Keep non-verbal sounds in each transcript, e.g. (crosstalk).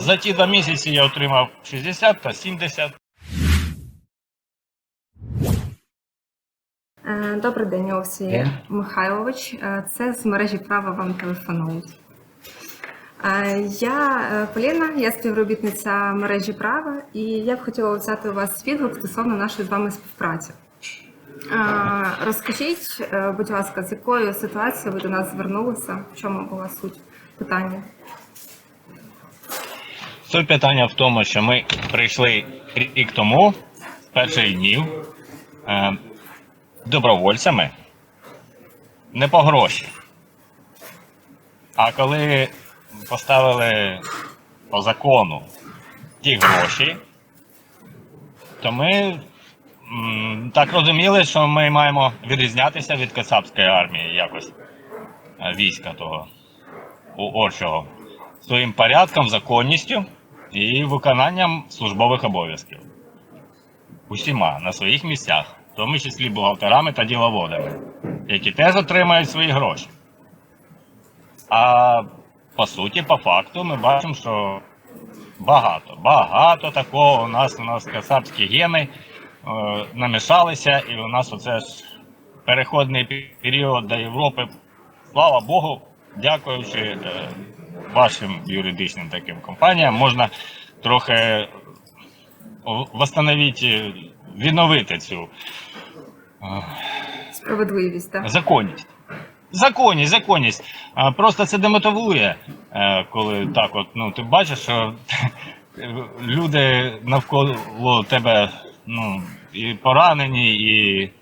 За ті два місяці я отримав 60 та 70. Е, Добрий день, День. Михайлович. Е, Це з мережі права вам телефонують. Е, Я Поліна, я співробітниця мережі права, і я б хотіла взяти у вас відгук стосовно нашої з вами співпраці. Розкажіть, будь ласка, з якою ситуацією ви до нас звернулися? В чому була суть питання? Суть питання в тому, що ми прийшли рік тому, з перших днів, е, добровольцями, не по гроші. А коли поставили по закону ті гроші, то ми м, так розуміли, що ми маємо відрізнятися від Кацапської армії якось е, війська того орчого своїм порядком, законністю і виконанням службових обов'язків. Усіма на своїх місцях, в тому числі бухгалтерами та діловодами, які теж отримають свої гроші. А по суті, по факту, ми бачимо, що багато, багато такого у нас у нас кацапські гени е, намішалися, і у нас оце ж переходний період до Європи. Слава Богу, дякуючи е, вашим юридичним таким компаніям, можна трохи восстановити, відновити цю е, Справедливість, так? законність. Законність, законність. Просто це демотивує, е, коли так, от, ну, ти бачиш, що (laughs) люди навколо тебе ну, і поранені, і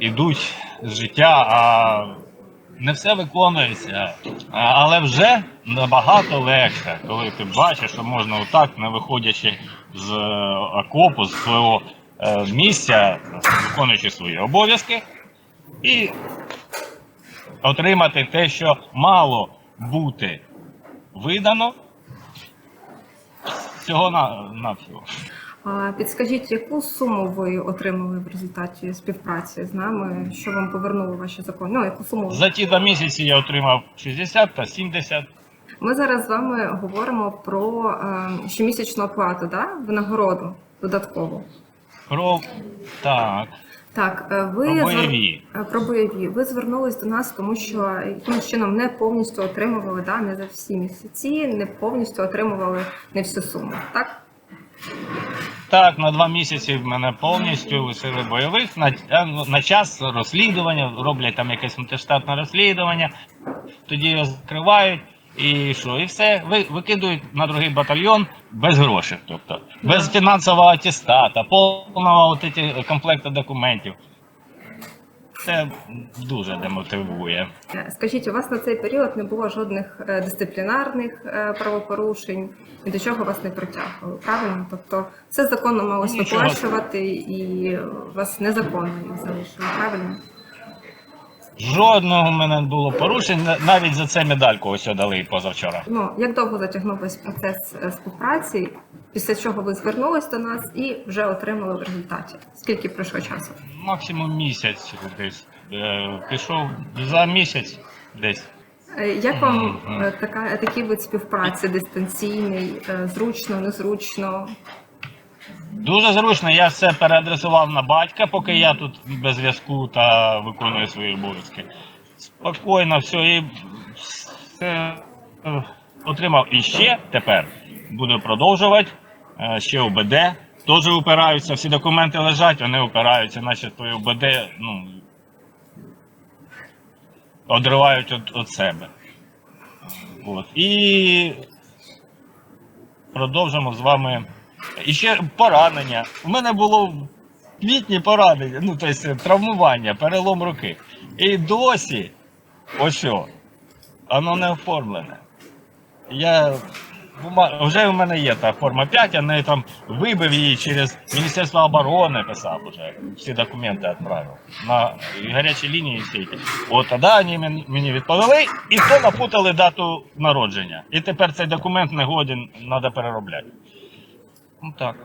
йдуть з життя, а не все виконується. Але вже набагато легше, коли ти бачиш, що можна отак, не виходячи з е, окопу, з свого е, місця, виконуючи свої обов'язки, і отримати те, що мало бути видано всього на, всього. Підскажіть, яку суму ви отримали в результаті співпраці з нами? Що вам повернули ваші закони? Ну, яку суму? За ті два місяці я отримав 60 та 70. Ми зараз з вами говоримо про е, щомісячну оплату, да? винагороду додаткову. Про так, Так, е, ви про бойові. е, про бойові. Ви звернулись до нас, тому що якимось чином не повністю отримували да, не за всі місяці, не повністю отримували не всю суму. Так? Так, на два місяці в мене повністю висили бойових. На, е, на час розслідування, роблять там якесь мультиштатне розслідування, тоді його закривають. І що? І все, ви викидують на другий батальйон без грошей, тобто без фінансового атестата, повного от комплекту документів. Це дуже демотивує. Е, Скажіть, у вас на цей період не було жодних е, дисциплінарних е, правопорушень, і до чого вас не притягували, правильно? Тобто все законно малося оплачувати і вас незаконно їх залишили, правильно? Жодного в мене не було порушень, навіть за це медальку ось дали позавчора. Ну як довго затягнувся процес е, співпраці, після чого ви звернулись до нас і вже отримали в результаті? Скільки пройшло часу? Максимум місяць десь. Е, пішов за місяць десь. Е, Як вам така такий вид співпраці дистанційний, зручно, незручно? Дуже зручно, я все переадресував на батька, поки я тут без зв'язку та виконую свої обов'язки. Спокійно, все і все е, отримав і ще тепер буду продовжувати. Е, Ще УБД теж упираються, всі документи лежать, вони упираються, наче твої УБД ну, одривають від, від себе. От. І продовжимо з вами. І ще поранення. У мене було в квітні поранення, ну тобто травмування, перелом руки. І досі, ось воно не оформлене. Я вже в мене є та форма 5, я неї там вибив її через Міністерство оборони, писав уже. Всі документи відправив. На гарячій лінії всі. От тоді вони мені відповіли, і то напутали дату народження. І тепер цей документ не годен, треба переробляти. Ну так.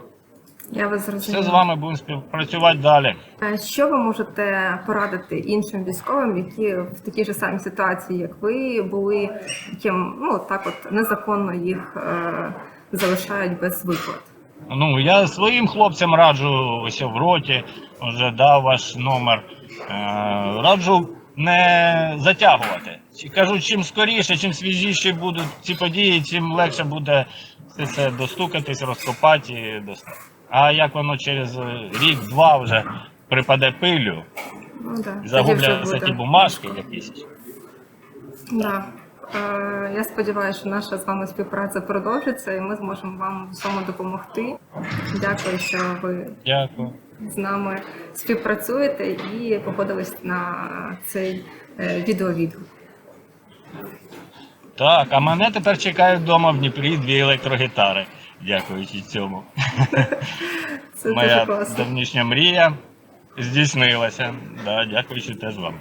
Я вас Все з вами будемо співпрацювати далі. Е, Що ви можете порадити іншим військовим, які в такій же самій ситуації, як ви, були, яким ну так от незаконно їх е, залишають без виплат? Ну, я своїм хлопцям раджу ось в роті, вже дав ваш номер. Е, раджу не затягувати. Кажу, чим скоріше, чим свіжіші будуть ці події, чим легше буде це достукатись, розкопати і достати. А як воно через е, рік-два вже припаде пилю, Ну да, загубляться ті бумажки якісь. Да. Е, я сподіваюся, що наша з вами співпраця продовжиться, і ми зможемо вам в цьому допомогти. Дякую, що ви Дякую. з нами співпрацюєте і погодились на цей е, відеовідгук. Так, а мене тепер чекають вдома в Дніпрі дві електрогітари. Дякуючи цьому. (laughs) Це дуже Моя класно. давнішня мрія здійснилася. Да, дякуючи теж вам.